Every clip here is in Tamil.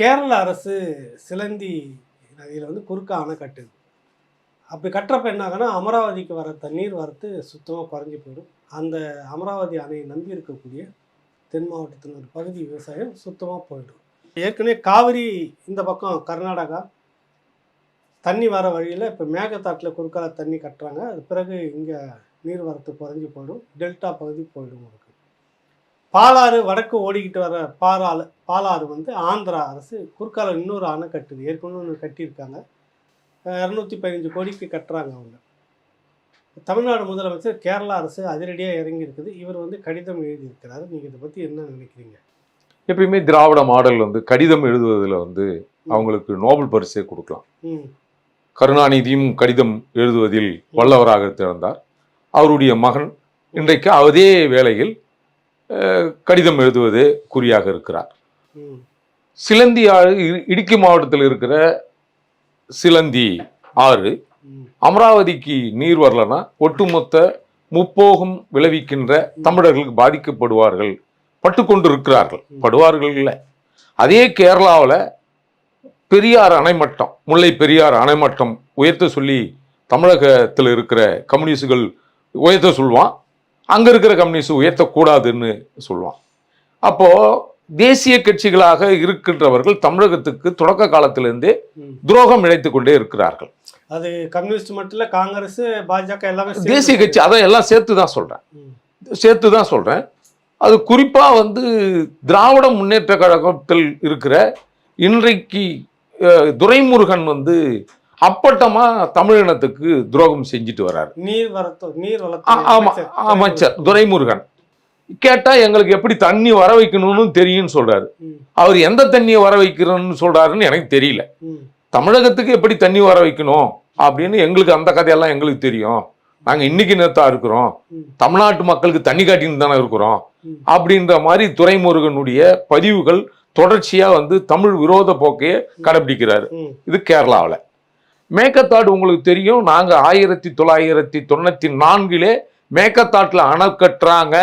கேரள அரசு சிலந்தி நதியில் வந்து குறுக்க அணை கட்டுது. அப்படி கட்டுறப்ப என்ன ஆகுனா அமராவதிக்கு வர தண்ணீர் வரத்து சுத்தமாக குறைஞ்சி போயிடும். அந்த அமராவதி அணையை நம்பி இருக்கக்கூடிய தென் மாவட்டத்தின் ஒரு பகுதி விவசாயம் சுத்தமாக போயிடும். ஏற்கனவே காவிரி இந்த பக்கம் கர்நாடகா தண்ணி வர வழியில் இப்போ மேகத்தாட்டில் குறுக்கால தண்ணி கட்டுறாங்க. அது பிறகு இங்கே நீர்வரத்து குறைஞ்சி போயிடும். டெல்டா பகுதி போயிடும் உங்களுக்கு. பாலாறு வடக்கு ஓடிக்கிட்டு வர பாலாறு பாலாறு வந்து ஆந்திரா அரசு குறுக்கால இன்னொரு அணை கட்டுது. ஏற்கனவே ஒன்று கட்டியிருக்காங்க. இரநூத்தி பதினஞ்சு கோடிக்கு கட்டுறாங்க அவங்க. தமிழ்நாடு முதலமைச்சர் கேரளா அரசு அதிரடியாக இறங்கி இருக்குது இவர் வந்து கடிதம் எழுதியிருக்கிறாரு. நீங்கள் இதை பற்றி என்ன நினைக்கிறீங்க? எப்பயுமே திராவிட மாடல் வந்து கடிதம் எழுதுவதில் வந்து அவங்களுக்கு நோபல் பரிசே கொடுக்கலாம். கருணாநிதியும் கடிதம் எழுதுவதில் வல்லவராக திறந்தார் அவருடைய மகன் இன்றைக்கு அதே வேளையில் கடிதம் எழுதுவது குறியாக இருக்கிறார். சிலந்தி ஆறு இடுக்கி மாவட்டத்தில் இருக்கிற சிலந்தி ஆறு அமராவதிக்கு நீர் வரலன்னா ஒட்டுமொத்த முப்போகம் விளைவிக்கின்ற தமிழர்களுக்கு பாதிக்கப்படுவார்கள் பட்டு கொண்டு இருக்கிறார்கள் படுவார்கள் இல்லை. அதே கேரளாவில் பெரியார் அணைமட்டம் முல்லை பெரியார் அணைமட்டம் உயர்த்த சொல்லி தமிழகத்தில் இருக்கிற கம்யூனிஸ்டுகள் உயர்த்த சொல்லுவான் அங்கே இருக்கிற கம்யூனிஸ்ட் உயர்த்தக்கூடாதுன்னு சொல்லுவான். அப்போது தேசிய கட்சிகளாக இருக்கின்றவர்கள் தமிழகத்துக்கு தொடக்க காலத்திலிருந்தே துரோகம் இழைத்து கொண்டே இருக்கிறார்கள். அது கம்யூனிஸ்ட் மட்டும் இல்லை காங்கிரஸ் பாஜக எல்லாமே தேசிய கட்சி அதை எல்லாம் சேர்த்து தான் சொல்கிறேன் சேர்த்து தான் சொல்கிறேன் அது குறிப்பாக வந்து திராவிட முன்னேற்ற கழகத்தில் இருக்கிற இன்றைக்கு துரைமுருகன் வந்து அப்பட்டமாக தமிழினத்துக்கு துரோகம் செஞ்சுட்டு வர்றாரு நீர் வரத்து நீர் வளர்த்து ஆமா அமைச்சர். துரைமுருகன். கேட்டா எங்களுக்கு எப்படி தண்ணி வர வைக்கணும்னு தெரியும்னு சொல்றாரு. அவர் எந்த தண்ணியை வர வைக்கிறோன்னு சொல்றாருன்னு எனக்கு தெரியல. தமிழகத்துக்கு எப்படி தண்ணி வர வைக்கணும் அப்படின்னு எங்களுக்கு அந்த கதையெல்லாம் எங்களுக்கு தெரியும். நாங்க இன்னைக்கு நேத்தா இருக்கிறோம். தமிழ்நாட்டு மக்களுக்கு தண்ணி காட்டின்னு தானே இருக்கிறோம். அப்படின்ற மாதிரி துரைமுருகனுடைய பதிவுகள் தொடர்ச்சியா வந்து தமிழ் விரோத போக்கையே கடைபிடிக்கிறாரு. இது கேரளாவில். மேக்கத்தாடு உங்களுக்கு தெரியும். நாங்க ஆயிரத்தி தொள்ளாயிரத்தி தொண்ணூத்தி நான்கிலே மேக்கத்தாட்டில் அணை கட்டுறாங்க.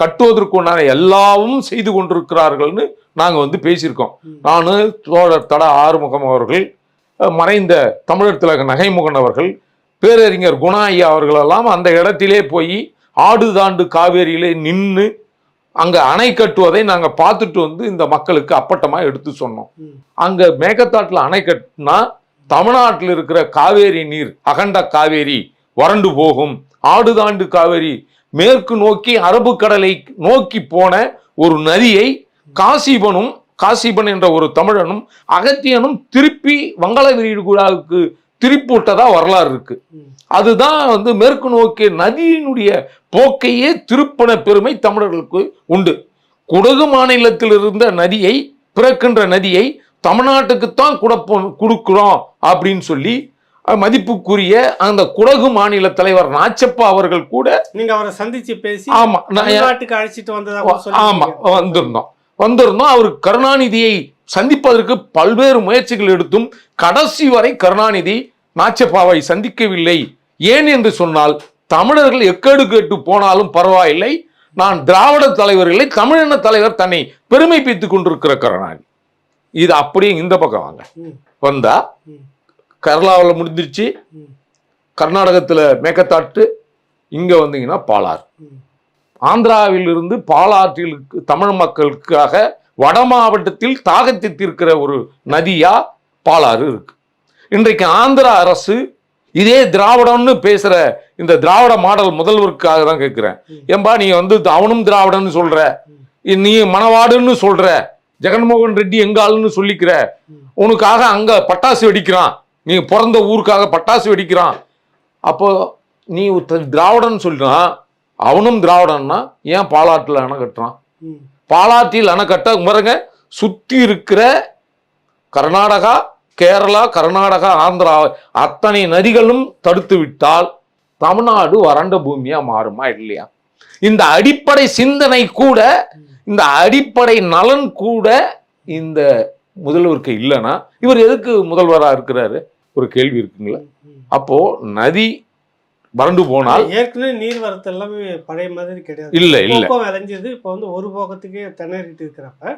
கட்டுவதற்குண்டான எல்லாவும் செய்து கொண்டிருக்கிறார்கள்னு நாங்க வந்து பேசியிருக்கோம். நான் தோழர் தட ஆறுமுகம் அவர்கள் மறைந்த தமிழர் திலக நகைமுகன் அவர்கள் பேரறிஞர் குணா ஐயா அவர்களெல்லாம் அந்த இடத்திலே போய் ஆடு தாண்டு காவேரியிலே நின்று அங்க அணை கட்டுவதை நாங்க பார்த்துட்டு வந்து இந்த மக்களுக்கு அப்பட்டமா எடுத்து சொன்னோம். அங்க மேகத்தாட்டுல அணை கட்டினா தமிழ்நாட்டில் இருக்கிற காவேரி நீர் அகண்ட காவேரி வறண்டு போகும். ஆடுதாண்டு காவேரி மேற்கு நோக்கி அரபு கடலை நோக்கி போன ஒரு நதியை காசிபனும் காசிபன் என்ற ஒரு தமிழனும் அகத்தியனும் திருப்பி வங்காள விரிகுடாவுக்கு திருப்பி விட்டதா வரலாறு இருக்கு. அதுதான் வந்து மேற்கு நோக்கிய நதியினுடைய போக்கையே திருப்பன பெருமை தமிழர்களுக்கு உண்டு. குடகு மாநிலத்தில் இருந்த நதியை பிறக்கின்ற நதியை தமிழ்நாட்டுக்குத்தான் குடப்போ கொடுக்குறோம் அப்படின்னு சொல்லி மதிப்புக்குரிய அந்த குடகு மாநில தலைவர் நாச்சப்பா அவர்கள் கூட நீங்க அவரை சந்திச்சு பேசி ஆமா நான் தமிழ்நாட்டுக்கு அழைச்சிட்டு வந்ததா கூட ஆமா. வந்திருந்தோம். வந்திருந்தோம். அவர் கருணாநிதியை சந்திப்பதற்கு பல்வேறு முயற்சிகள் எடுத்தும் கடைசி வரை கருணாநிதி நாச்சப்பாவை சந்திக்கவில்லை. ஏன் என்று சொன்னால் தமிழர்கள் எக்கேடு கேட்டு போனாலும் பரவாயில்லை. நான் திராவிட தலைவர் இல்லை தமிழின தலைவர் தன்னை பெருமைப்பித்துக் கொண்டிருக்கிற கருணாநிதி. இது அப்படியே இந்த பக்கம் வாங்க. வந்தா கேரளாவில் முடிஞ்சிருச்சு. கர்நாடகத்தில் மேக்கத்தாட்டு இங்கே வந்தீங்கன்னா பாலாறு. ம். ஆந்திராவில் இருந்து பாலாற்றிலுக்கு தமிழ் மக்களுக்காக வட மாவட்டத்தில் தாகத்தை தீர்க்கிற ஒரு நதியா பாலாறு இருக்கு. இன்றைக்கு ஆந்திரா அரசு இதே திராவிடம்னு பேசுற இந்த திராவிட மாடல் முதல்வருக்காக தான் கேட்கிறேன் ஏம்பா நீ வந்து அவனும் திராவிடன்னு சொல்ற. நீ மணவாடுன்னு சொல்ற. ஜெகன்மோகன் ரெட்டி எங்காள்னு சொல்லிக்கிற. உனக்காக அங்க பட்டாசு வெடிக்கிறான். நீ பிறந்த ஊருக்காக பட்டாசு வெடிக்கிறான். அப்போ நீ திராவிடன்னு சொல்றான் அவனும் திராவிடன்னா ஏன் பாலாற்றில் அணை கட்டுறான்? ம். பாலாற்றில் அணை கட்ட பாருங்க சுத்தி இருக்கிற கர்நாடகா கேரளா கர்நாடகா ஆந்திரா அத்தனை நதிகளும் தடுத்து விட்டால் தமிழ்நாடு வறண்ட பூமியா மாறுமா இல்லையா? இந்த அடிப்படை சிந்தனை கூட இந்த அடிப்படை நலன் கூட இந்த முதல்வருக்கு இல்லைன்னா இவர் எதுக்கு முதல்வரா இருக்கிறாரு? ஒரு கேள்வி இருக்குங்களா. அப்போ நதி வறண்டு போனால் ஏற்கனவே நீர் வரத்து எல்லாமே பழைய மாதிரி கிடையாது. இல்ல இல்ல. விளைஞ்சது. இப்போ வந்து ஒரு போகத்துக்கே திணறிட்டு இருக்கிறப்ப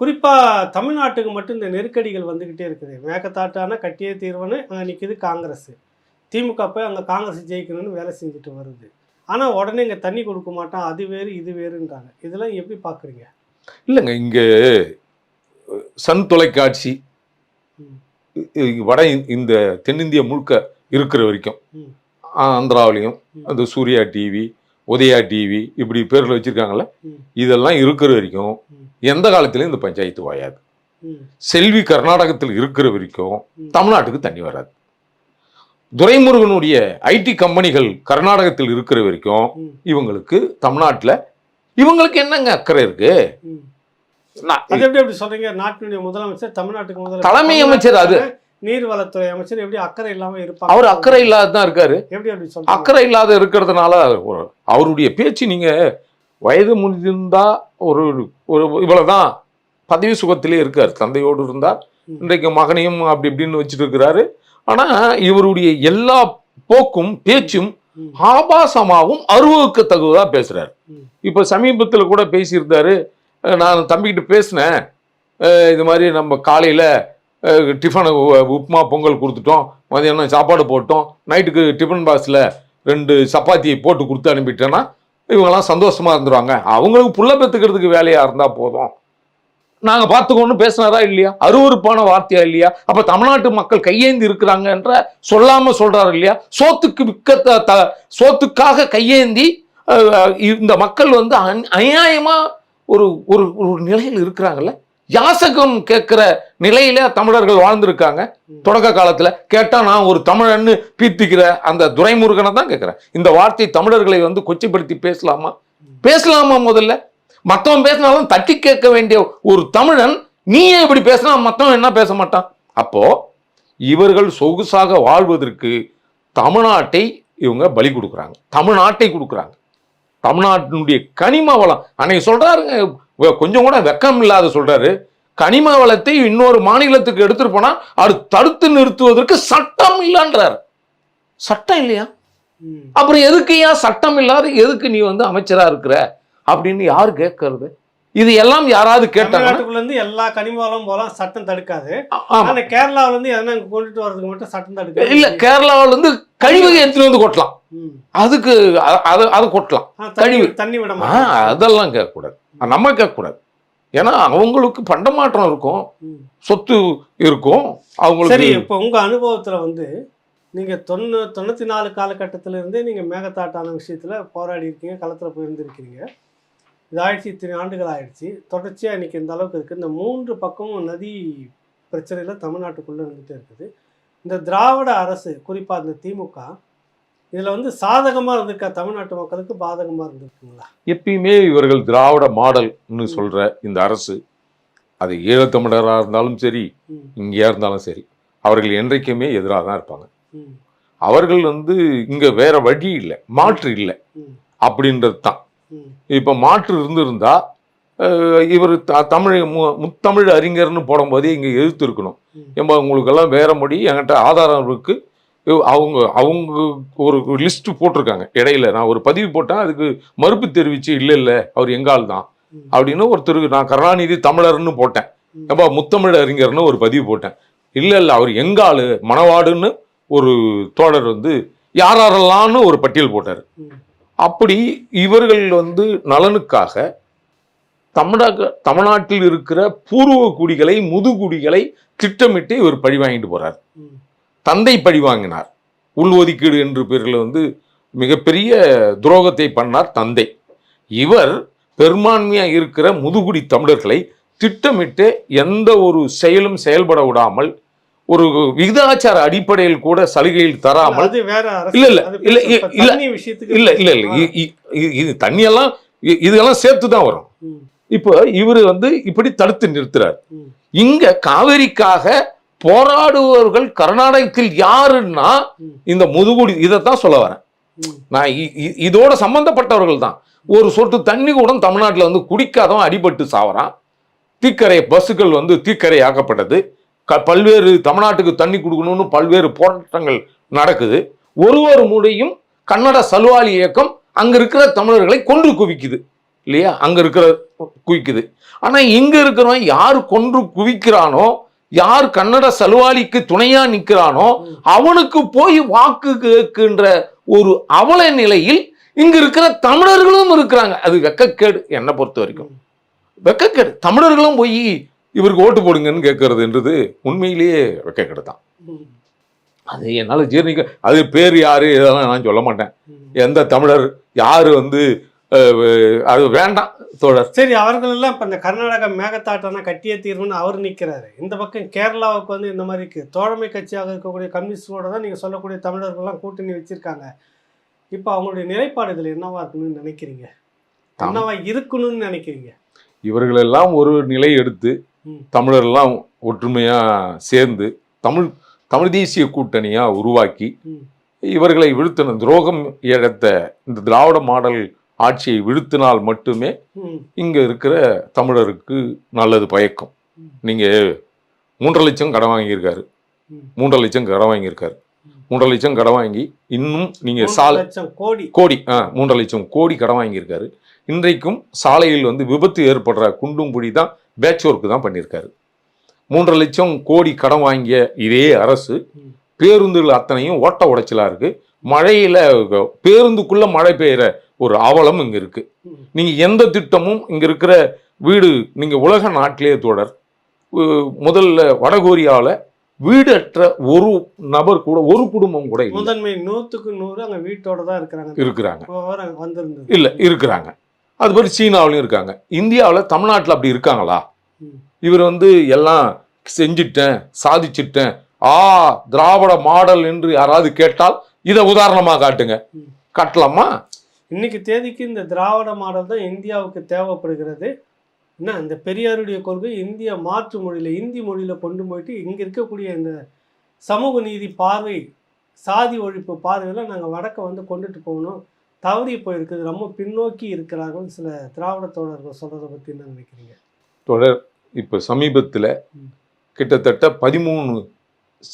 குறிப்பாக தமிழ்நாட்டுக்கு மட்டும் இந்த நெருக்கடிகள் வந்துக்கிட்டே இருக்குது. மேகத்தாட்டான கட்டிய தீர்வுன்னு அங்கே நிற்கிது காங்கிரஸ். திமுக போய் அங்கே காங்கிரஸ் ஜெயிக்கணும்னு வேலை செஞ்சுட்டு வருது. ஆனால் உடனே இங்கே தண்ணி கொடுக்க மாட்டான் அது வேறு இது வேறுன்றாங்க இதெல்லாம் எப்படி பார்க்குறீங்க இல்லைங்க இங்க சன் தொலைக்காட்சி வட இந்- இந்த தென்னிந்திய முழுக்க இருக்கிற வரைக்கும். ஆந்திராவிலையும். அந்த சூர்யா டிவி உதயா டிவி இப்படி பேர்ல வச்சிருக்காங்கல்ல ம். இதெல்லாம் இருக்கிற வரைக்கும். எந்த காலத்திலயும் இந்த பஞ்சாயத்து வாயாது செல்வி கர்நாடகத்தில் இருக்கிற வரைக்கும். தமிழ்நாட்டுக்கு தண்ணி வராது துரைமுருகனுடைய ஐடி கம்பெனிகள் கர்நாடகத்தில் இருக்கிற வரைக்கும். இவங்களுக்கு தமிழ்நாட்டுல இவங்களுக்கு என்னங்க அக்கறை இருக்கு? சொல்றீங்க? நாட்டினுடைய முதலமைச்சர் தமிழ்நாட்டுக்கு முதலமைச்சர் தலைமை அமைச்சர் அது. நீர்வளத்துறை அமைச்சர் எப்படி அக்கறை இல்லாம இருப்பாங்க? அவர் அக்கறை இல்லாததான் இருக்காரு. எப்படி அப்படி அக்கறை இல்லாத இருக்கிறதுனால அவருடைய பேச்சு நீங்க வயது முடிந்திருந்தா ஒரு ஒரு இவ்வளவுதான் பதவி சுகத்திலே இருக்கார். தந்தையோடு இருந்தார். இன்றைக்கு மகனையும் அப்படி இப்படின்னு வச்சுட்டு இருக்கிறாரு. ஆனா இவருடைய எல்லா போக்கும் பேச்சும் ம். ஆபாசமாவும் அருவவுக்கு தகுவதா பேசுறாரு. இப்ப சமீபத்துல கூட பேசியிருந்தாரு நான் தம்பிக்கிட்ட பேசினேன். இது மாதிரி நம்ம காலையில டிஃபனு உப்புமா பொங்கல் கொடுத்துட்டோம். மதியானம் சாப்பாடு போட்டோம். நைட்டுக்கு டிஃபன் பாக்ஸில் ரெண்டு சப்பாத்தியை போட்டு கொடுத்து அனுப்பிட்டேன்னா இவங்கெல்லாம் சந்தோஷமா இருந்துருவாங்க. அவங்களுக்கு புள்ள பெற்றுக்கிறதுக்கு வேலையா இருந்தா போதும். நாங்க பார்த்துக்கோன்னு பேசினாரா இல்லையா? அருவருப்பான வார்த்தையா இல்லையா? அப்ப தமிழ்நாட்டு மக்கள் கையேந்தி இருக்கிறாங்கன்ற சொல்லாம சொல்கிறாரு இல்லையா? சோத்துக்கு விற்க த- சோத்துக்காக கையேந்தி இந்த மக்கள் வந்து அந்- அநியாயமா ஒரு ஒரு ஒரு நிலையில் இருக்கிறாங்கல்ல? யாசகம் கேட்குற நிலையில தமிழர்கள் வாழ்ந்திருக்காங்க. தொடக்க காலத்துல கேட்டா நான் ஒரு தமிழன்னு பீத்திக்கிற அந்த துரைமுருகனை தான் கேட்கிறேன். இந்த வார்த்தை தமிழர்களை வந்து கொச்சைப்படுத்தி பேசலாமா? பேசலாமா முதல்ல? மத்தவன் பேசினாலும் தட்டி கேட்க வேண்டிய ஒரு தமிழன் நீயே இப்படி பேசினா மத்தவன் என்ன பேச மாட்டான்? அப்போ இவர்கள் சொகுசாக வாழ்வதற்கு தமிழ்நாட்டை இவங்க பலி கொடுக்குறாங்க. தமிழ்நாட்டை கொடுக்குறாங்க. தமிழ்நாட்டினுடைய கனிம வளம். அன்னைக்கு சொல்றாருங்க கொஞ்சம் கூட வெக்கம் இல்லாத சொல்றாரு. கனிம வளத்தை இன்னொரு மாநிலத்துக்கு எடுத்துட்டு போனா அது தடுத்து நிறுத்துவதற்கு சட்டம் இல்லைன்றார். சட்டம் இல்லையா. அப்புறம் எதுக்கு ஏன் சட்டம் இல்லாத எதுக்கு நீ வந்து அமைச்சரா இருக்கிற? அப்படின்னு யாரு கேட்கறது? இது எல்லாம் யாராவது தமிழ்நாட்டுக்குள்ள இருந்து எல்லா கனிமவளம் போலாம் சட்டம் தடுக்காது. ஆனா கேரளாவுல இருந்து எதனா கொண்டுட்டு வரதுக்கு மட்டும் சட்டம் தடுக்காது. இல்ல கேரளாவுல இருந்து கழிவு. எடுத்துட்டு வந்து கொட்டலாம். அதுக்கு அது அது கொட்டலாம். கழிவு. தண்ணி விட ஆ, மாட்டாங்க அதெல்லாம் கேட்கக்கூடாது. நம்ம கேட்கக்கூடாது. ஏன்னா அவங்களுக்கு பண்டமாற்றம் இருக்கும். சொத்து இருக்கும் சரி அவங்களுக்கு இப்போ உங்க அனுபவத்துல வந்து நீங்க தொண்ணூ தொண்ணூத்தி நாலு காலகட்டத்தில இருந்தே நீங்க மேகத்தாட்டான விஷயத்துல போராடி இருக்கீங்க களத்துல போயிருந்திருக்கிறீங்க. இது ஆயிடுச்சு இத்தனை ஆண்டுகள் ஆயிடுச்சு. தொடர்ச்சியா இன்னைக்கு இந்த அளவுக்கு இருக்கு. இந்த மூன்று பக்கமும் நதி பிரச்சனையில தமிழ்நாட்டுக்குள்ள இருந்துட்டே இருக்குது. இந்த திராவிட அரசு குறிப்பா இந்த திமுக இதுல வந்து சாதகமா இருந்திருக்கா? தமிழ்நாட்டு மக்களுக்கு பாதகமா இருந்திருக்குங்களா? எப்பயுமே இவர்கள் திராவிட மாடல்னு சொல்ற இந்த அரசு அது ஈழத்தமிழராக இருந்தாலும் சரி இங்கேயா இருந்தாலும் சரி அவர்கள் என்றைக்குமே எதிராக தான் இருப்பாங்க. அவர்கள் வந்து இங்க வேற வழி இல்லை மாற்று இல்லை அப்படின்றது தான். இப்போ மாற்று இருந்திருந்தா இவர் த- தமிழ் மு- முத்தமிழ் அறிஞர்னு போடும்போதே இங்கே எதிர்த்து இருக்கணும் உங்களுக்கெல்லாம் வேற மொழி என்கிட்ட ஆதாரம் இருக்குது அவங்க அவங்க ஒரு லிஸ்ட் போட்டிருக்காங்க இடையில. நான் ஒரு பதிவு போட்டேன் அதுக்கு மறுப்பு தெரிவிச்சு இல்லை இல்லை அவர் எங்கால் தான். அப்படின்னு ஒருத்தர் நான் கருணாநிதி தமிழர்னு போட்டேன். ம். முத்தமிழ் அறிஞர்னு ஒரு பதிவு போட்டேன். இல்லை இல்லை அவர் எங்கால் மணவாடுன்னு ஒரு தோழர் வந்து யார் யாரெல்லாம்னு ஒரு பட்டியல் போட்டார். அப்படி இவர்கள் வந்து நலனுக்காக தமிழக தமிழ்நாட்டில் இருக்கிற பூர்வ குடிகளை முதுகுடிகளை திட்டமிட்டு இவர் பழி வாங்கிட்டு போறார். தந்தை பழி வாங்கினார். உள்ஒதுக்கீடு என்று பேரில் வந்து மிகப்பெரிய துரோகத்தை பண்ணார் தந்தை. இவர் பெரும்பான்மையா இருக்கிற முதுகுடி தமிழர்களை திட்டமிட்டு எந்த ஒரு செயலும் செயல்பட விடாமல் ஒரு விகிதாச்சார அடிப்படையில் கூட சலுகையில் தராமல். இல்ல, இல்ல, இல்ல, இல்ல, இல்ல இல்ல இல்ல. இது தண்ணியெல்லாம் இதெல்லாம் சேர்த்து தான் வரும். இப்போ இவர் வந்து இப்படி தடுத்து நிறுத்துறார். இங்க காவிரிக்காக போராடுபவர்கள் கர்நாடகத்தில் யாருன்னா. இந்த முதுகுடி இதைத்தான் சொல்ல வரேன். நான் இதோட சம்பந்தப்பட்டவர்கள் தான். ஒரு சொட்டு தண்ணி கூட தமிழ்நாட்டில் வந்து குடிக்காதவன் அடிபட்டு சாவறான். தீக்கரை பஸ்ஸுகள் வந்து தீக்கரை ஆக்கப்பட்டது. க பல்வேறு தமிழ்நாட்டுக்கு தண்ணி கொடுக்கணும்னு பல்வேறு போராட்டங்கள் நடக்குது. ஒரு ஒரு முறையும் கன்னட சலுவாளி இயக்கம் அங்கே இருக்கிற தமிழர்களை கொன்று குவிக்குது. இல்லையா? அங்கே இருக்கிற குவிக்குது. ஆனால் இங்கே இருக்கிறவன் யார் கொன்று குவிக்கிறானோ யார் கன்னட சலுவாலிக்கு துணையாக நிற்கிறானோ அவனுக்கு போய் வாக்கு கேட்கின்ற ஒரு அவல நிலையில் இங்கே இருக்கிற தமிழர்களும் இருக்கிறாங்க. அது வெக்கக்கேடு. என்னை பொறுத்த வரைக்கும். வெக்கக்கேடு. தமிழர்களும் போய் இவருக்கு ஓட்டு போடுங்கன்னு கேட்கறதுன்றது உண்மையிலேயே வெக்கக்கேடு தான். அது என்னால் ஜீர்ணிக்க அது பேர் யாரு இதெல்லாம் நான் சொல்ல மாட்டேன். எந்த தமிழர் யாரு வந்து அது வேண்டாம் தோழர் சரி அவர்கள் எல்லாம் இப்ப இந்த கர்நாடக மேகத்தாட்டம்னா கட்டியே தீர்வுன்னு அவர் நிக்கிறாரு இந்த பக்கம் கேரளாவுக்கு வந்து இந்த மாதிரி தோழமை கட்சியாக இருக்கக்கூடிய கம்யூனிஸ்டோட தான் நீங்க சொல்லக்கூடிய தமிழர்கள்லாம் கூட்டணி வச்சிருக்காங்க இப்போ அவங்களுடைய நிலைப்பாடுகள் என்னவா இருக்கணும்னு நினைக்கிறீங்க. என்னவா இருக்கணும்னு நினைக்கிறீங்க இவர்களெல்லாம் ஒரு நிலை எடுத்து. தமிழர்லாம் ஒற்றுமையா சேர்ந்து தமிழ் தமிழ் தேசிய கூட்டணியா உருவாக்கி. இவர்களை வீழ்த்தின துரோகம் இழந்த இந்த திராவிட மாடல் ஆட்சியை வீழ்த்தினால் மட்டுமே. இங்க இருக்கிற தமிழருக்கு நல்லது பயக்கும் ம். நீங்க மூன்றரை லட்சம் கடன் வாங்கியிருக்காரு. மூன்றரை லட்சம் கடன் வாங்கியிருக்காரு. மூன்றரை லட்சம் கடன் வாங்கி இன்னும் நீங்க மூன்று சால் கோடி கோடி ஆ மூன்றரை லட்சம் கோடி கடன் வாங்கியிருக்காரு இன்றைக்கும் சாலையில் வந்து விபத்து ஏற்படுற குண்டும் குழி தான் பேட்ச் ஒர்க்கு தான் பண்ணியிருக்காரு. மூன்றரை லட்சம் கோடி கடன் வாங்கிய இதே அரசு. பேருந்துகள் அத்தனையும் ஓட்ட உடைச்சலா இருக்கு. மழையில பேருந்துக்குள்ள மழை பெய்யுற ஒரு அவலம் இங்க இருக்கு. ம். நீங்க எந்த திட்டமும் இங்க இருக்கிற வீடு நீங்க உலக நாட்டிலே தொடர் முதல்ல வடகொரியாவில் வீடற்ற ஒரு நபர் கூட ஒரு குடும்பம் கூட முதன்மை நூத்துக்கு நூறு அங்க வீட்டோட தான் இருக்கிறாங்க. இருக்கிறாங்க. இல்ல இருக்கிறாங்க. அது மாதிரி சீனாவிலையும் இருக்காங்க. இந்தியாவில் தமிழ்நாட்டில் அப்படி இருக்காங்களா? இவர் வந்து எல்லாம் செஞ்சிட்டேன் சாதிச்சிட்டேன். ஆ திராவிட மாடல் என்று யாராவது கேட்டால் இதை உதாரணமாக காட்டுங்க. கட்டலாமா? காட்டலாமா இன்னைக்கு தேதிக்கு இந்த திராவிட மாடல் தான் இந்தியாவுக்கு தேவைப்படுகிறது. என்ன இந்த பெரியாருடைய கொள்கை இந்திய மாற்று மொழியில் இந்தி மொழியில் கொண்டு போயிட்டு இங்கே இருக்கக்கூடிய இந்த சமூக நீதி பார்வை சாதி ஒழிப்பு பார்வையெல்லாம் நாங்கள் வடக்க வந்து கொண்டுட்டு போகணும். தவறி போயிருக்குது ரொம்ப பின்னோக்கி இருக்கிறார்கள் சில திராவிட தோழர்கள் சொல்றதை பத்தி என்ன நினைக்கிறீங்க? தொடர் இப்போ சமீபத்தில். கிட்டத்தட்ட பதிமூணு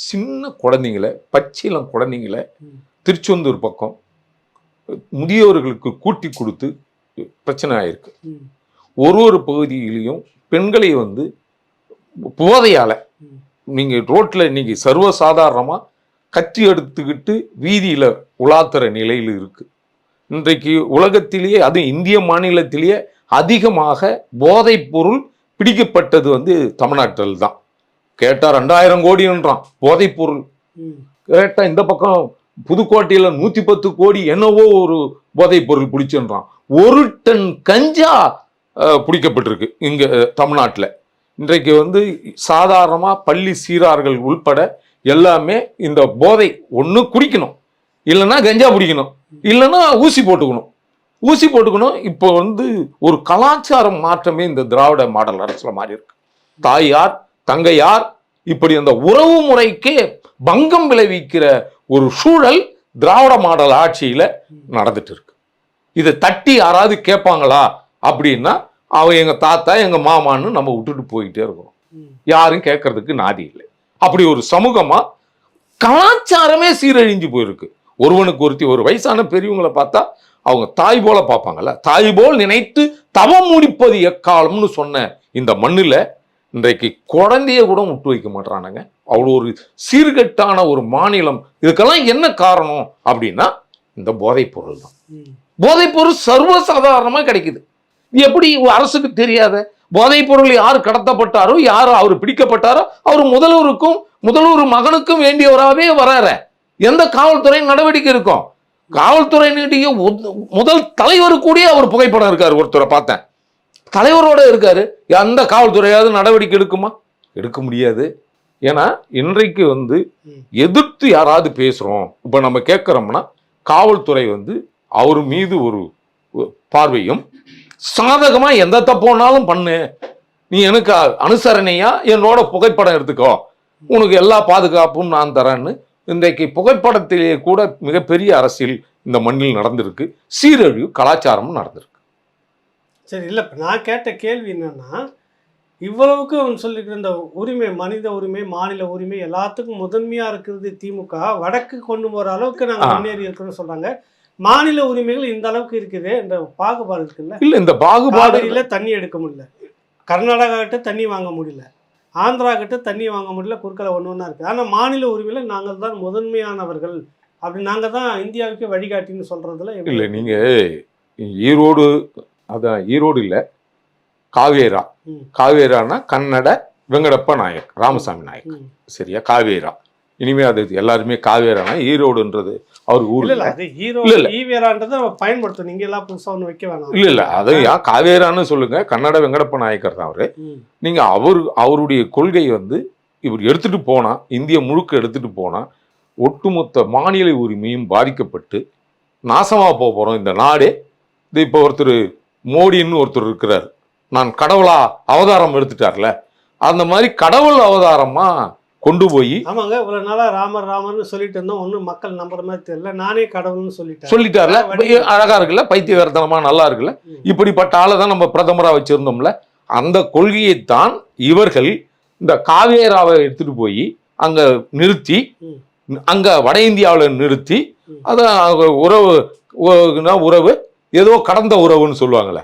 சின்ன குழந்தைங்களை பச்சிலம் குழந்தைங்களை. திருச்செந்தூர் பக்கம் முதியோர்களுக்கு கூட்டி கொடுத்து பிரச்சனை ஆயிருக்கு. ஒரு ஒரு பகுதியிலையும் பெண்களை வந்து போதையால ம், நீங்க ரோட்ல இன்னைக்கு சர்வசாதாரணமா கத்தி எடுத்துக்கிட்டு வீதியில உலாத்துற நிலையில் இருக்கு. இன்றைக்கு உலகத்திலேயே அது இந்திய மாநிலத்திலேயே அதிகமாக போதைப் பொருள் பிடிக்கப்பட்டது வந்து தமிழ்நாட்டில் தான். கேட்டா ரெண்டாயிரம் கோடின்றான் போதைப் பொருள். ம், கேட்டா இந்த பக்கம் புதுக்கோட்டையில நூத்தி பத்து கோடி என்னவோ ஒரு போதைப் பொருள் பிடிச்சுன்றான். ஒரு டன் கஞ்சா பிடிக்கப்பட்டிருக்கு இங்க தமிழ்நாட்டில். இன்றைக்கு வந்து சாதாரணமா பள்ளி சீரார்கள் உள்பட எல்லாமே இந்த போதை ஒன்று குடிக்கணும். இல்லைன்னா கஞ்சா பிடிக்கணும். இல்லைன்னா ஊசி போட்டுக்கணும். ஊசி போட்டுக்கணும். இப்போ வந்து ஒரு கலாச்சாரம் மாற்றமே இந்த திராவிட மாடல் அரசில் மாறி இருக்கு. தாயார் தங்கையார் இப்படி அந்த உறவு முறைக்கே பங்கம் விளைவிக்கிற ஒரு சூழல் திராவிட மாடல் ஆட்சியில் நடந்துட்டு இருக்கு. இதை தட்டி யாராவது கேட்பாங்களா? அப்படின்னா அவ எங்கள் தாத்தா எங்கள் மாமான்னு நம்ம விட்டுட்டு போயிட்டே இருக்கிறோம் யாரும் கேட்கறதுக்கு நாதி இல்லை. அப்படி ஒரு சமூகமாக கலாச்சாரமே சீரழிஞ்சு போயிருக்கு. ஒருவனுக்கு ஒருத்தி ஒரு வயசான பெரியவங்களை பார்த்தா அவங்க தாய் போல பார்ப்பாங்கல்ல? தாய் போல் நினைத்து தவம் முடிப்பது எக்காலம்னு சொன்ன இந்த மண்ணுல இன்றைக்கு குழந்தைய கூட விட்டு வைக்க மாட்டானுங்க அவ்வளோ ஒரு சீர்கெட்டான ஒரு மாநிலம். இதுக்கெல்லாம் என்ன காரணம் அப்படின்னா இந்த போதைப் பொருள் தான். ம். போதைப் பொருள் சர்வசாதாரணமா கிடைக்குது. எப்படி அரசுக்கு தெரியாத? போதைப் பொருள் யார் கடத்தப்பட்டாரோ யார் அவர் பிடிக்கப்பட்டாரோ அவர் முதல்வருக்கும் முதல்வர் மகனுக்கும் வேண்டியவராகவே வராரு. எந்த காவல்துறை நடவடிக்கை இருக்கும்? காவல்துறையினுடைய முதல் தலைவர் கூட அவர் புகைப்படம் இருக்காரு ஒருத்தரை பார்த்தேன். தலைவரோட இருக்காரு. எந்த காவல்துறையாவது நடவடிக்கை எடுக்குமா? எடுக்க முடியாது. ஏன்னா இன்றைக்கு வந்து. எதிர்த்து யாராவது பேசுறோம். இப்ப நம்ம கேட்குறோம்னா காவல்துறை வந்து அவர் மீது ஒரு பார்வையும் சாதகமா எந்த தப்புனாலும் பண்ணு. நீ எனக்கு அனுசரணையா என்னோட புகைப்படம் எடுத்துக்கோ. உனக்கு எல்லா பாதுகாப்பும் நான் தரேன்னு இன்றைக்கு புகைப்படத்திலே கூட மிகப்பெரிய அரசியல் இந்த மண்ணில் நடந்திருக்கு. சீரழிவு கலாச்சாரமும் நடந்திருக்கு. சரி இல்லை நான் கேட்ட கேள்வி என்னன்னா இவ்வளவுக்கு அவன் சொல்லிக்கிற இந்த உரிமை மனித உரிமை மாநில உரிமை எல்லாத்துக்கும் முதன்மையா இருக்கிறது திமுக. வடக்கு கொண்டு போற அளவுக்கு நாங்க ஆ. முன்னேறி இருக்கிறோம்னு சொல்றாங்க. மாநில உரிமைகள் இந்த அளவுக்கு இருக்குது. என்ற பாகுபாடு இருக்குல்ல. இல்ல இந்த பாகுபாடு தண்ணி எடுக்க முடியல. கர்நாடகா கிட்ட தண்ணி வாங்க முடியல. ஆந்திரா கிட்ட தண்ணி வாங்க முடியல குறுக்கல ஒன்று ஒன்றா இருக்குது ஆனால் மாநில உரிமையில நாங்கள் தான் முதன்மையானவர்கள் அப்படி நாங்கள் தான் இந்தியாவுக்கு வழிகாட்டின்னு சொல்றதுல எப்படி? இல்ல நீங்க ஈரோடு அதான் ஈரோடு இல்ல காவேரா. காவேரானா கன்னட வெங்கடப்ப நாயக் ராமசாமி நாயக். சரியா காவேரா இனிமே அது எல்லாருமே காவேரானா ஈரோடுன்றது அவர் ஊர். ஈவேரான்றதை நம்ம பயன்படுத்தும் நீங்க எல்லாம் புதுசா ஒன்று வைக்க வேணாம். இல்ல இல்ல. அது ஏன் காவேரான்னு சொல்லுங்க. கன்னட வெங்கடப்ப நாயக்கர் தான் அவரு. ம். நீங்க அவர் அவருடைய கொள்கை வந்து இவர் எடுத்துட்டு போனா இந்திய முழுக்க எடுத்துட்டு போனா ஒட்டுமொத்த மாநில உரிமையும் பாதிக்கப்பட்டு நாசமா போக போறோம். இந்த நாடே. இது இப்போ ஒருத்தர் மோடின்னு ஒருத்தர் இருக்கிறார். நான் கடவுளா அவதாரம் எடுத்துட்டார்ல. அந்த மாதிரி கடவுள் அவதாரமா கொண்டு போய் ஆமாங்க இவ்வளவு நாளா ராமர் ராமர்னு சொல்லிட்டு இருந்தோம். ஒன்றும் மக்கள் நம்புற மாதிரி தெரியல. நானே கடவுள்னு சொல்லிட்டேன். சொல்லிட்டார்ல. அழகா இருக்குல்ல? பைத்தியகாரத்தனமா நல்லா இருக்குல்ல. இப்படிப்பட்ட ஆளை தான் நம்ம பிரதமரா வச்சிருந்தோம்ல? அந்த கொள்கையைத்தான் இவர்கள் இந்த காவேராவை எடுத்துட்டு போய் அங்க நிறுத்தி. அங்க வட இந்தியாவுல நிறுத்தி அவங்க உறவு உறவு? ஏதோ கடந்த உறவுன்னு சொல்லுவாங்கல்ல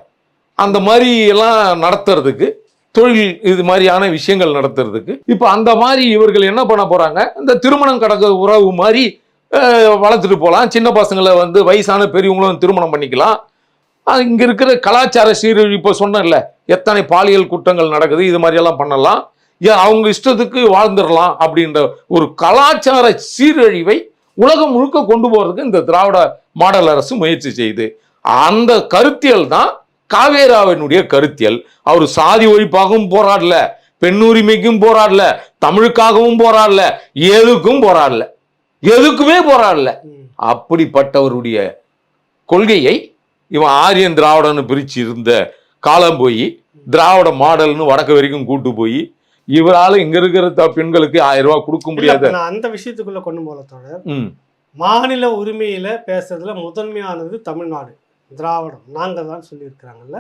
அந்த மாதிரி எல்லாம் நடத்துறதுக்கு தொழில் இது மாதிரியான விஷயங்கள் நடத்துறதுக்கு. இப்போ அந்த மாதிரி இவர்கள் என்ன பண்ண போகிறாங்க இந்த திருமணம் கடக்க உறவு மாதிரி வளர்த்துட்டு போகலாம் சின்ன பசங்களை வந்து வயசான பெரியவங்களும் திருமணம் பண்ணிக்கலாம். இங்கே இருக்கிற கலாச்சார சீரழிவு இப்போ சொன்னேன்ல எத்தனை பாலியல் குற்றங்கள் நடக்குது இது மாதிரியெல்லாம் பண்ணலாம். அவங்க இஷ்டத்துக்கு வாழ்ந்துடலாம் அப்படின்ற ஒரு கலாச்சார சீரழிவை உலகம் முழுக்க கொண்டு போகிறதுக்கு இந்த திராவிட மாடல் அரசு முயற்சி செய்யுது அந்த கருத்தியல் தான் காவேராவினுடைய கருத்தியல் அவர் சாதி ஒழிப்பாகவும் போராடல பெண் உரிமைக்கும் போராடல தமிழுக்காகவும் போராடல எதுக்கும் போராடல. எதுக்குமே போராடல. அப்படிப்பட்டவருடைய கொள்கையை இவன் ஆரியன் திராவிடன்னு பிரிச்சு இருந்த காலம் போய் திராவிட மாடல்னு வடக்கு வரைக்கும் கூட்டு போய் இவரால இங்க இருக்கிற த- பெண்களுக்கு ஆயிரம் ரூபாய் கொடுக்க முடியாத அந்த விஷயத்துக்குள்ள கொண்டு போல மாநில உரிமையில பேசுறதுல முதன்மையானது தமிழ்நாடு. திராவிடம் நாங்க தான் சொல்லியிருக்கிறாங்கல்ல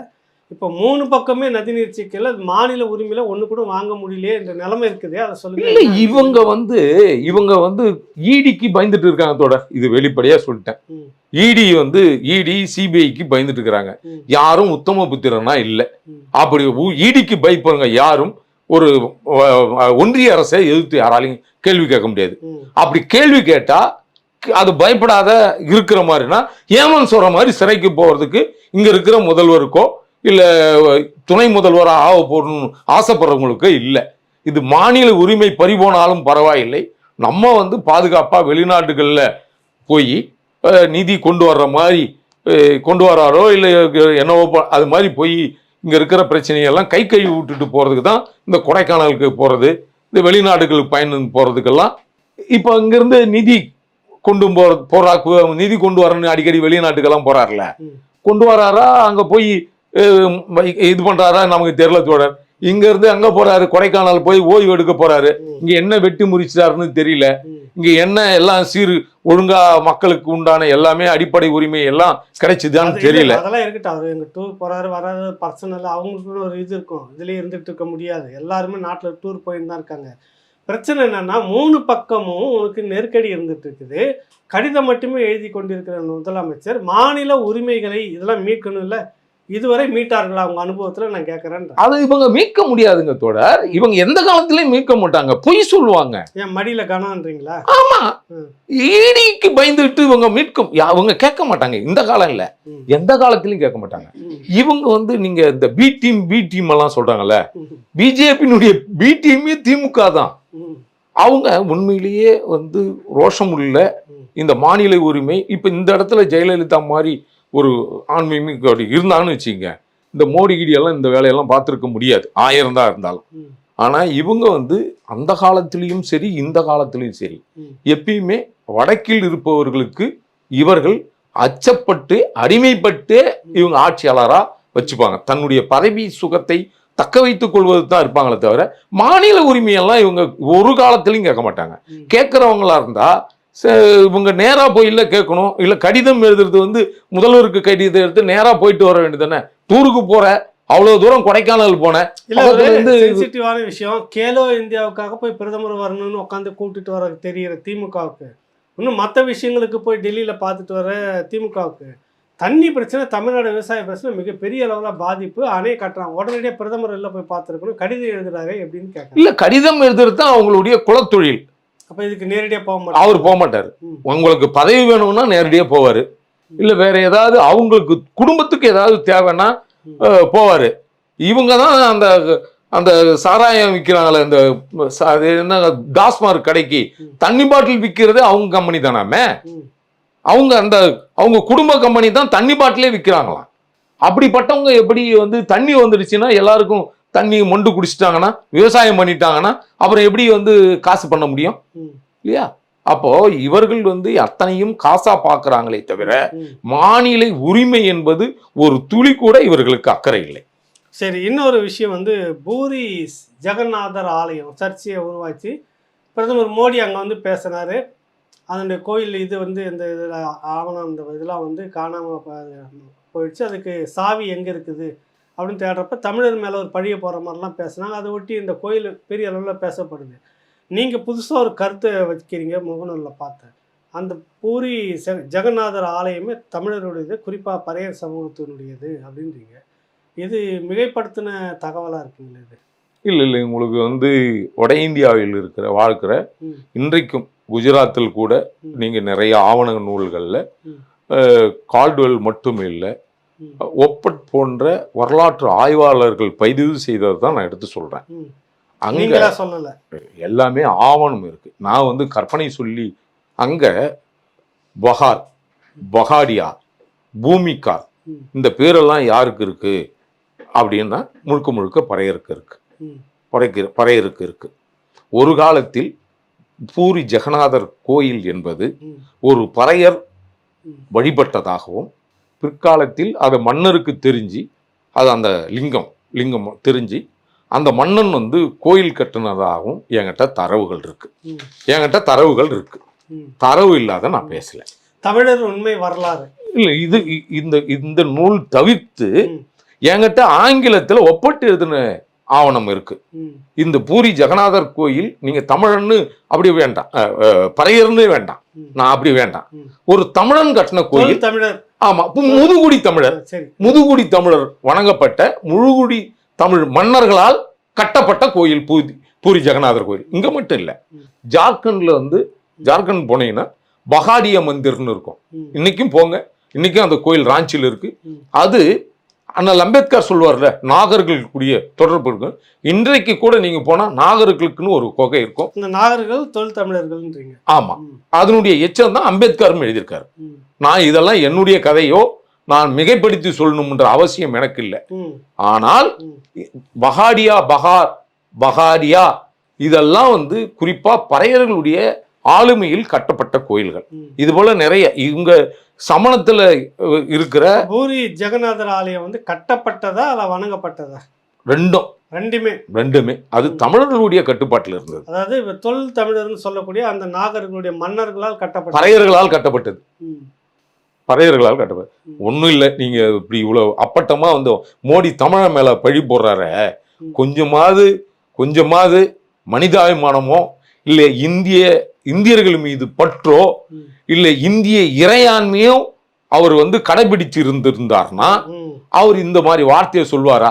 இப்போ மூணு பக்கமே நதிநீர் சிக்கல மாநில உரிமையில ஒண்ணு கூட வாங்க முடியலையே என்ற நிலைமை இருக்குது அதை சொல்லுங்க இவங்க வந்து இவங்க வந்து ஈடிக்கு பயந்துட்டு இருக்காங்க தோட இது வெளிப்படையா சொல்லிட்டேன். இடி வந்து இடி சிபிஐக்கு பயந்துட்டு இருக்கிறாங்க. யாரும் உத்தம புத்திரனா இல்ல. அப்படி ஈடிக்கு பயப்படுங்க யாரும் ஒரு ஒன்றிய அரசை எதிர்த்து யாராலையும் கேள்வி கேட்க முடியாது. அப்படி கேள்வி கேட்டா க- அது பயப்படாத இருக்கிற மாதிரினா ஏமன் சொல்கிற மாதிரி சிறைக்கு போகிறதுக்கு இங்கே இருக்கிற முதல்வருக்கோ இல்லை துணை முதல்வராக ஆக போறணும்னு ஆசைப்படுறவங்களுக்கோ இல்லை. இது மாநில உரிமை பறிபோனாலும் பரவாயில்லை. நம்ம வந்து பாதுகாப்பாக வெளிநாடுகளில் போய் நிதி கொண்டு வர்ற மாதிரி கொண்டு வராரோ இல்லை என்னவோ அது மாதிரி போய் இங்கே இருக்கிற பிரச்சனையெல்லாம் கை கை விட்டுட்டு போகிறதுக்கு தான் இந்த கொடைக்கானலுக்கு போகிறது இந்த வெளிநாடுகளுக்கு பயணம் போகிறதுக்கெல்லாம் இப்போ இங்கேருந்து நிதி கொண்டு போற போறா நிதி கொண்டு வரணும்னு அடிக்கடி வெளிநாட்டுக்கெல்லாம் போறாருல. கொண்டு வராரா? அங்க போய் இது பண்றாரா? நமக்கு தெரியல தோழர். இங்க இருந்து அங்க போறாரு கொடைக்கானல் போய் ஓய்வு எடுக்க போறாரு. இங்க என்ன வெட்டி முறிச்சாருன்னு தெரியல. இங்க என்ன எல்லாம் சீர் ஒழுங்கா மக்களுக்கு உண்டான எல்லாமே அடிப்படை உரிமை எல்லாம் கிடைச்சுதான்னு தெரியல. அதெல்லாம் இருக்கட்டும். அவர் எங்க டூர் போறாரு வராது பர்சனல் அவங்களுக்கு ஒரு இது இருக்கும். இதுலயே இருந்துட்டு இருக்க முடியாது. எல்லாருமே நாட்டுல டூர் போயின்னு தான் இருக்காங்க. பிரச்சனை என்னன்னா மூணு பக்கமும் உனக்கு நெருக்கடி இருந்துட்டு இருக்குது கடிதம் மட்டுமே எழுதி கொண்டிருக்கிற முதலமைச்சர் மாநில உரிமைகளை இதெல்லாம் மீட்கணும் இதுவரை மீட்டார்களா? அவங்க அனுபவத்துல நான் கேட்கறேன் அது இவங்க மீட்க முடியாதுங்க தோழர். இவங்க எந்த காலத்திலயும் மீட்க மாட்டாங்க. பொய் சொல்லுவாங்க. ஏன் மடியில கனம்ன்றீங்களா? ஆமா. ம். ஈடிக்கு பயந்துட்டு இவங்க மீட்கும். அவங்க கேட்க மாட்டாங்க. இந்த காலம் இல்ல. எந்த காலத்திலயும் கேட்க மாட்டாங்க. இவங்க வந்து நீங்க இந்த பி டீம் பி டீம் எல்லாம் சொல்றாங்கல்ல. ம். பிஜேபியினுடைய பி டீமே திமுக தான். அவங்க உண்மையிலேயே வந்து ரோஷம் உள்ள. இந்த மாநில உரிமை. இப்ப இந்த இடத்துல ஜெயலலிதா மாதிரி ஒரு ஆன்மீக இருந்தாங்கன்னு வச்சுங்க இந்த மோடி கீடி எல்லாம் இந்த வேலையெல்லாம் பார்த்துருக்க முடியாது ஆயிரம் தான் இருந்தாலும் ம். ஆனா இவங்க வந்து அந்த காலத்திலையும் சரி இந்த காலத்திலையும் சரி. எப்பயுமே வடக்கில் இருப்பவர்களுக்கு இவர்கள் அச்சப்பட்டு அடிமைப்பட்டு இவங்க ஆட்சியாளரா வச்சுப்பாங்க தன்னுடைய பதவி சுகத்தை தக்க வைத்துக் கொள்வது தான் இருப்பாங்களே தவிர மாநில உரிமையெல்லாம் இவங்க ஒரு காலத்திலையும் கேட்க மாட்டாங்க. கேட்குறவங்களா இருந்தா ச- இவங்க நேரா போய் இல்ல கேட்கணும். இல்ல கடிதம் எழுதுறது வந்து முதல்வருக்கு கடிதம் எடுத்து நேரா போயிட்டு வர வேண்டியதானே டூருக்கு போற அவ்வளவு தூரம் கொடைக்கானல் போனேன் இல்ல சென்சிட்டிவான விஷயம். கேலோ இந்தியாவுக்காக போய் பிரதமர் வரணும்னு உட்காந்து கூட்டிட்டு வர தெரியிற திமுகவுக்கு. இன்னும் மற்ற விஷயங்களுக்கு போய் டெல்லியில் பார்த்துட்டு வர திமுகவுக்கு. தண்ணி பிரச்சனை தமிழ்நாடு விவசாய பிரச்சனை மிகப்பெரிய அளவில் பாதிப்பு. அணை கட்டுறாங்க. உடனடியாக பிரதமர் வெளில போய் பார்த்துருக்கணும். கடிதம் எழுதுறாரு எப்படின்னு கேட்குறேன். இல்ல கடிதம் எழுதுறது தான் அவங்களுடைய குலத்தொழில். அப்போ இதுக்கு நேரடியாக போக மாட்டாங்க அவர் போக மாட்டாரு. உங்களுக்கு பதவி வேணும்னா நேரடியா போவாரு. இல்ல வேற ஏதாவது அவங்களுக்கு குடும்பத்துக்கு ஏதாவது தேவைன்னா போவாரு. இவங்க தான் அந்த அந்த சாராயம் விற்கிறாங்களே இந்த என்ன டாஸ்மார்க் கடைக்கு. தண்ணி பாட்டில் விற்கிறது அவங்க கம்பெனி தானாமே. அவங்க அந்த அவங்க குடும்ப கம்பெனி தான் தண்ணி பாட்டிலே விற்கிறாங்களாம் அப்படிப்பட்டவங்க எப்படி வந்து தண்ணி வந்துடுச்சுன்னா எல்லாருக்கும் தண்ணி மொண்டு குடிச்சிட்டாங்கன்னா விவசாயம் பண்ணிட்டாங்கன்னா அப்புறம் எப்படி வந்து காசு பண்ண முடியும். இல்லையா? அப்போ இவர்கள் வந்து அத்தனையும் காசா பார்க்கறாங்களே தவிர. மாநில உரிமை என்பது ஒரு துளி கூட இவர்களுக்கு அக்கறை இல்லை. சரி இன்னொரு விஷயம் வந்து பூரி ஜெகநாதர் ஆலயம் சர்ச்சையை உருவாச்சு பிரதமர் மோடி அங்கே வந்து பேசினார். அதனுடைய கோயில் இது வந்து இந்த இதில் ஆவணம் இந்த இதெல்லாம் வந்து காணாமல் போயிடுச்சு. அதுக்கு சாவி எங்கே இருக்குது? அப்படின்னு தேடுறப்ப தமிழர் மேலே ஒரு பழிய போகிற மாதிரிலாம் பேசுனாங்க அதை ஒட்டி இந்த கோயில் பெரிய அளவில் பேசப்படுது நீங்கள் புதுசாக ஒரு கருத்தை வைக்கிறீங்க முகநூலில் பார்த்தேன் அந்த பூரி ஜெகநாதர் ஆலயமே தமிழருடையது குறிப்பாக பறையர் சமூகத்தினுடையது அப்படின்றீங்க இது மிகைப்படுத்தின தகவலாக இருக்குங்களே இது இல்லை இல்லை உங்களுக்கு வந்து வட இந்தியாவில் இருக்கிற வாழ்க்கிற. இன்றைக்கும் குஜராத்தில் கூட ம். நீங்க நிறைய ஆவண நூல்களில். கால்டுவெல் மட்டும் இல்லை. ஒப்பட் போன்ற வரலாற்று ஆய்வாளர்கள் பதிவு செய்ததை தான் நான் எடுத்து சொல்றேன் ம். அங்க சொல்லலை எல்லாமே ஆவணம் இருக்கு நான் வந்து கற்பனை சொல்லி அங்க பஹார் பஹாடியா பூமிகா ம். இந்த பேரெல்லாம் யாருக்கு இருக்கு அப்படின்னா முழுக்க முழுக்க பறையருக்கு இருக்கு. பறைக்கு பறையருக்கு இருக்கு ஒரு காலத்தில் பூரி ஜெகநாதர் கோயில் என்பது. ஒரு பறையர். வழிபட்டதாகவும் பிற்காலத்தில் அது மன்னருக்கு தெரிஞ்சு அது அந்த லிங்கம் லிங்கம் தெரிஞ்சு அந்த மன்னன் வந்து கோயில் கட்டுனதாகவும் என்கிட்ட தரவுகள் இருக்கு. என்கிட்ட தரவுகள் இருக்கு. தரவு இல்லாத நான் பேசல தமிழர் உண்மை வரலாறு இல்ல இது இந்த இந்த நூல் தவிர்த்து. என்கிட்ட ஆங்கிலத்துல ஒப்பட்டு எழுதின ஆவணம் இருக்கு. இந்த பூரி ஜெகநாதர் கோயில் நீங்க தமிழன்னு அப்படி வேண்டாம் பறையர்னு வேண்டாம். நான் அப்படி வேண்டாம். ஒரு தமிழன் கட்டின கோயில் தமிழர் ஆமா முதுகுடி தமிழர். முதுகுடி தமிழர் வணங்கப்பட்ட முழுகுடி தமிழ் மன்னர்களால் கட்டப்பட்ட கோயில் பூரி பூரி ஜெகநாதர் கோயில். இங்க மட்டும் இல்ல. ஜார்க்கண்ட்ல வந்து ஜார்க்கண்ட் போனீங்கன்னா பகாடிய மந்திர்னு இருக்கும். இன்னைக்கும் போங்க. இன்னைக்கும் அந்த கோயில் ராஞ்சியில் இருக்கு. அது அண்ணல் அம்பேத்கர் சொல்வார்ல நாகர்களுக்குரிய தொடர்பு இருக்கும் இன்றைக்கு கூட நீங்க போனா நாகர்களுக்குன்னு ஒரு கொகை இருக்கும் இந்த நாகர்கள் தொல் தமிழர்கள்ன்றீங்க ஆமா. அதனுடைய எச்சம் தான் அம்பேத்கரும் எழுதியிருக்காரு. நான் இதெல்லாம் என்னுடைய கதையோ நான் மிகைப்படுத்தி சொல்லணும்ன்ற அவசியம் எனக்கு இல்லை. ஆனால். பகாடியா பகார் பகாடியா இதெல்லாம் வந்து குறிப்பா பறையர்களுடைய ஆளுமையில் கட்டப்பட்ட கோயில்கள். இது போல நிறைய இவங்க சமணத்துல இருக்கிற பூரி ஜெகநாதர் ஆலயம் வந்து கட்டப்பட்டதா அல்ல வணங்கப்பட்டதா? ரெண்டும். ரெண்டுமே. ரெண்டுமே. அது தமிழர்களுடைய கட்டுப்பாட்டில் இருந்தது. அதாவது தொல் தமிழர்னு சொல்லக்கூடிய அந்த நாகர்களுடைய மன்னர்களால் கட்டப்பட்ட பறையர்களால் கட்டப்பட்டது. பறையர்களால் கட்டப்பட்டது. ஒன்றும் இல்லை. நீங்க இப்படி இவ்வளவு அப்பட்டமா வந்து மோடி தமிழன் மேல பழி போடுறாரு. கொஞ்சமாவது கொஞ்சமாவது மனிதாபிமானமோ இல்லை இந்திய இந்தியர்கள் மீது பற்றோ. இல்லை இந்திய இறையாண்மையும் அவர் வந்து கடைபிடிச்சு இருந்திருந்தார்னா. அவர் இந்த மாதிரி வார்த்தையை சொல்வாரா.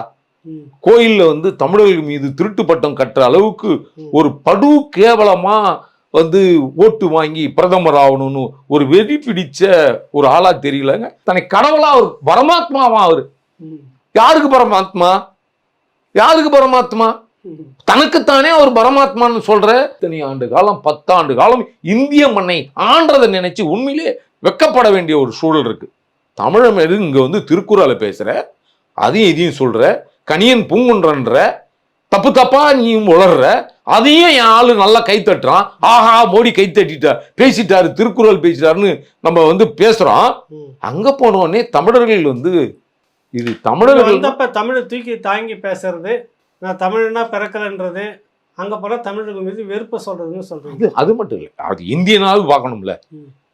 கோயில்ல வந்து தமிழர்கள் மீது திருட்டு பட்டம் கட்டுற அளவுக்கு. ஒரு படு கேவலமா வந்து ஓட்டு வாங்கி பிரதமர் ஆகணும்னு ஒரு வெறி பிடிச்ச ஒரு ஆளா தெரியலங்க தன்னை கடவுளா அவர் பரமாத்மாவா அவரு. யாருக்கு பரமாத்மா யாருக்கு பரமாத்மா. தனக்குத்தானே அவர் பரமாத்மான்னு சொல்ற இத்தனை ஆண்டு காலம் பத்தாண்டு காலம் இந்திய மண்ணை ஆன்றதை நினைச்சு உண்மையிலே வெக்கப்பட வேண்டிய ஒரு சூழல் இருக்கு. தமிழன் எது? இங்க வந்து திருக்குறளை பேசுற அதையும் இதையும் சொல்ற கணியன் பூங்குன்றன்ற தப்பு தப்பா நீயும் உளர்ற அதையும் என் ஆளு நல்லா கை தட்டுறான் ஆஹா மோடி கை தட்டிட்டா பேசிட்டாரு திருக்குறள் பேசிட்டாருன்னு நம்ம வந்து பேசுறோம். அங்க போன உடனே தமிழர்கள் வந்து இது தமிழர்கள் தமிழை தூக்கி தாங்கி பேசுறது நான் தமிழனா பிறக்கலன்றது அங்க போனா தமிழர்கள் மீது வெறுப்பை சொல்றதுன்னு சொல்றீங்க. அது மட்டும் இல்லை. அது இந்தியனாவது பார்க்கணும்ல.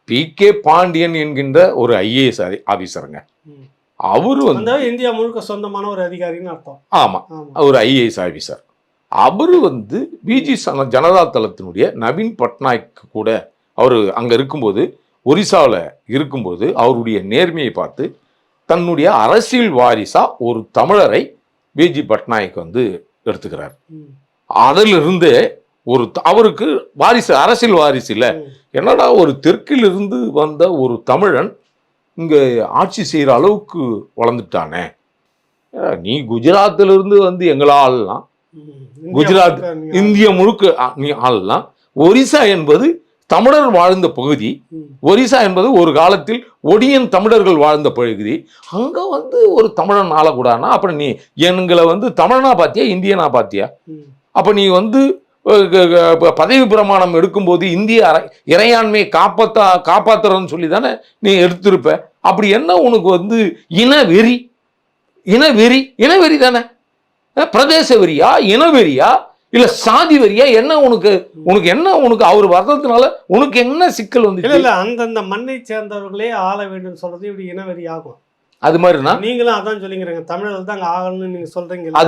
பி கே பாண்டியன் என்கின்ற ஒரு ஐஏஎஸ் ஆபீசருங்க. ம். அவரு வந்து இந்தியா முழுக்க சொந்தமான ஒரு அதிகாரின்னு அர்த்தம். ஆமா. ஆமா. ஒரு ஐஏஎஸ் ஆபீசர். அவரு வந்து பிஜி சன- ஜனதா தளத்தினுடைய நவீன் பட்நாயக் கூட அவர் அங்கே இருக்கும்போது ஒரிசாவில் இருக்கும்போது அவருடைய நேர்மையை பார்த்து தன்னுடைய அரசியல் வாரிசா ஒரு தமிழரை பிஜி பட்நாயக் வந்து எடுத்துக்கிறார். அதிலிருந்து ஒரு அவருக்கு வாரிசு அரசியல் வாரிசு இல்லை. என்னடா ஒரு தெற்கிலிருந்து வந்த ஒரு தமிழன் இங்க ஆட்சி செய்யற அளவுக்கு வளர்ந்துட்டானே. நீ குஜராத்ல இருந்து வந்து எங்கள ஆளலாம். குஜராத், இந்திய முழுக்க நீ ஆளலாம். ஒரிசா என்பது தமிழர் வாழ்ந்த பகுதி. ஒரிசா என்பது ஒரு காலத்தில் ஒடியன் தமிழர்கள் வாழ்ந்த பகுதி. அங்க வந்து ஒரு தமிழன் ஆளக்கூடாதுன்னா அப்புறம் நீ எங்களை வந்து தமிழனா பாத்தியா இந்தியனா பாத்தியா? ம். அப்ப நீ வந்து பதவி பிரமாணம் எடுக்கும்போது இந்திய இறையாண்மையை காப்பாத்தா காப்பாத்துறன்னு சொல்லி தானே நீ எடுத்திருப்ப. அப்படி என்ன உனக்கு வந்து இன வெறி? இன வெறி? இனவெறி தானே பிரதேச வெறியா இனவெறியா இல்ல சாதி வெறியா என்ன உனக்கு? உனக்கு என்ன உனக்கு? அவர் வர்றதுனால உனக்கு என்ன சிக்கல் இல்ல வந்துச்சு? இல்ல அந்தந்த மண்ணை சேர்ந்தவர்களே ஆள வேண்டும் சொல்றது இப்படி இனவெறி ஆகும் அது மாதிரினா? நீங்களும் அதான் சொல்லிங்கிறீங்க. தமிழர்கள் தான் ஆகணும்னு நீங்க சொல்றீங்க